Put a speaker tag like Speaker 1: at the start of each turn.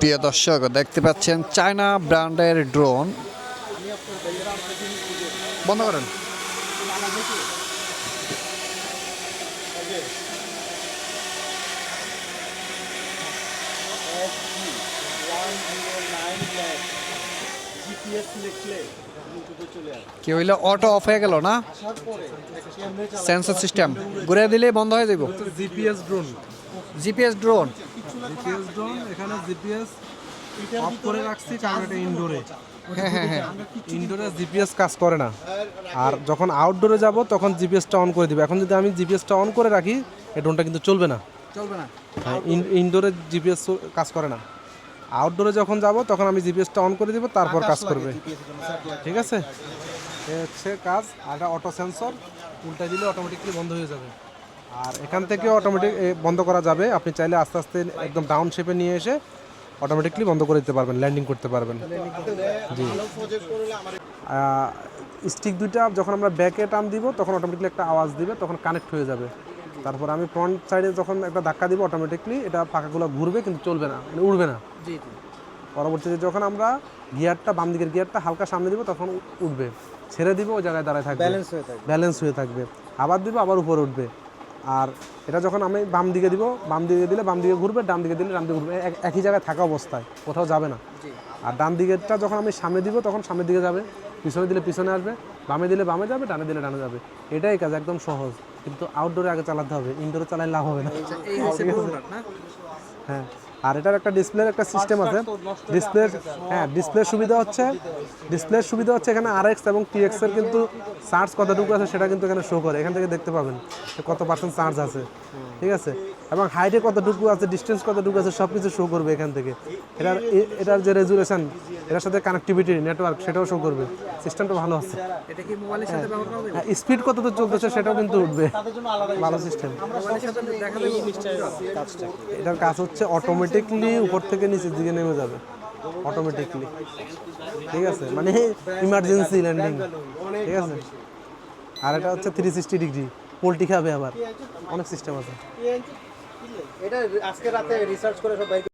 Speaker 1: প্রিয় দর্শক, দেখতে পাচ্ছেন চায়না ব্র্যান্ডের ড্রোন। বন্ধ করেন। কি হইল? অটো অফ হয়ে গেল না? সেন্সর সিস্টেম ঘুরে দিলে বন্ধ হয়ে যাব
Speaker 2: GPS drone
Speaker 1: GPS drone?
Speaker 2: GPS drone এখানে জিপিএস অফ করে রাখছি কারণ এটা ইনডোরে
Speaker 1: হ্যাঁ হ্যাঁ হ্যাঁ।
Speaker 2: ইনডোরে জিপিএস কাজ করে না। আর যখন আউটডোরে যাব তখন জিপিএসটা অন করে দিবে। এখন যদি আমি জিপিএসটা অন করে রাখি এই ড্রোনটা কিন্তু চলবে না।
Speaker 1: চলবে না।
Speaker 2: হ্যাঁ ইনডোরে জিপিএস কাজ করে না। আউটডোরে যখন যাব তখন আমি জিপিএসটা অন করে দিব তারপর কাজ করবে। ঠিক আছে? হচ্ছে কাজ আর এটা অটো সেন্সর উল্টা দিলে অটোমেটিকলি বন্ধ হয়ে যাবে। আর এখান থেকে অটোমেটিক বন্ধ করা যাবে। আপনি চাইলে আস্তে আস্তে একদম ডাউন শেপে নিয়ে এসে অটোমেটিকলি বন্ধ করে দিতে পারবেন ল্যান্ডিং করতে পারবেন। জি। স্টিক দুইটা যখন আমরা ব্যাকে টান দিব তখন অটোমেটিকলি একটা আওয়াজ দিবে তখন কানেক্ট হয়ে যাবে। তারপর আমি ফ্রন্ট সাইডে যখন একটা ধাক্কা দিব অটোমেটিকলি এটা ফাঁকাগুলো ঘুরবে কিন্তু চলবে না মানে উড়বে না। পরবর্তীতে যখন আমরা গিয়ারটা বাম দিকের গিয়ারটা হালকা সামনে দিব তখন উঠবে। ছেড়ে দিব ওই জায়গায় দাঁড়ায় থাকবে। ব্যালেন্স হয়ে থাকবে। ব্যালেন্স হয়ে থাকবে। আবার দিব আবার উপরে উঠবে। আর এটা যখন আমি বাম দিকে দিব বাম দিকে দিলে বাম দিকে ঘুরবে ডান দিকে দিলে ডান দিকে ঘুরবে। একই জায়গায় থাকা অবস্থায় কোথাও যাবে না। আর ডান দিকেরটা যখন আমি সামনে দিব তখন সামনের দিকে যাবে। পিছনে দিলে পিছনে আসবে বামে দিলে বামে যাবে ডানে দিলে ডানে যাবে। এটাই কাজ একদম সহজ। কিন্তু আউটডোরে আগে চালাতে হবে ইনডোরে চালায় লাভ হবে না? হ্যাঁ। আর এটার একটা ডিসপ্লের একটা সিস্টেম আছে। ডিসপ্লে হ্যাঁ ডিসপ্লের সুবিধা হচ্ছে ডিসপ্লের সুবিধা হচ্ছে এখানে আর এক্স এবং টিএক্স এর কিন্তু চার্জ কতটুকু আছে সেটা কিন্তু এখানে শো করে। এখান থেকে দেখতে পাবেন কত পার্সেন্ট চার্জ আছে। ঠিক আছে? এবং হাইটে কতটুকু আছে ডিস্টেন্স কতটুকু আছে সব কিছু শো করবে এখান থেকে। এটার এ- এটার যে রেজুলেশন এটার সাথে কানেক্টিভিটি নেটওয়ার্ক সেটাও শো করবে। সিস্টেমটা ভালো আছে।
Speaker 1: এটা কি মোবাইলের সাথে ব্যবহার করা যাবে?
Speaker 2: হ্যাঁ স্পিড কত দূর চলতেছে সেটাও কিন্তু উঠবে। ভালো সিস্টেম এটার কাজ হচ্ছে অটোমেটিকলি উপর থেকে নিচের দিকে নেমে যাবে অটোমেটিকলি ঠিক আছে? মানে ইমার্জেন্সি ল্যান্ডিং ঠিক আছে? আর এটা হচ্ছে থ্রি সিক্সটি ডিগ্রি পোলট্রি খাবে আবার। অনেক সিস্টেম আছে।
Speaker 3: এটা আজকে রাতে রিসার্চ করে সব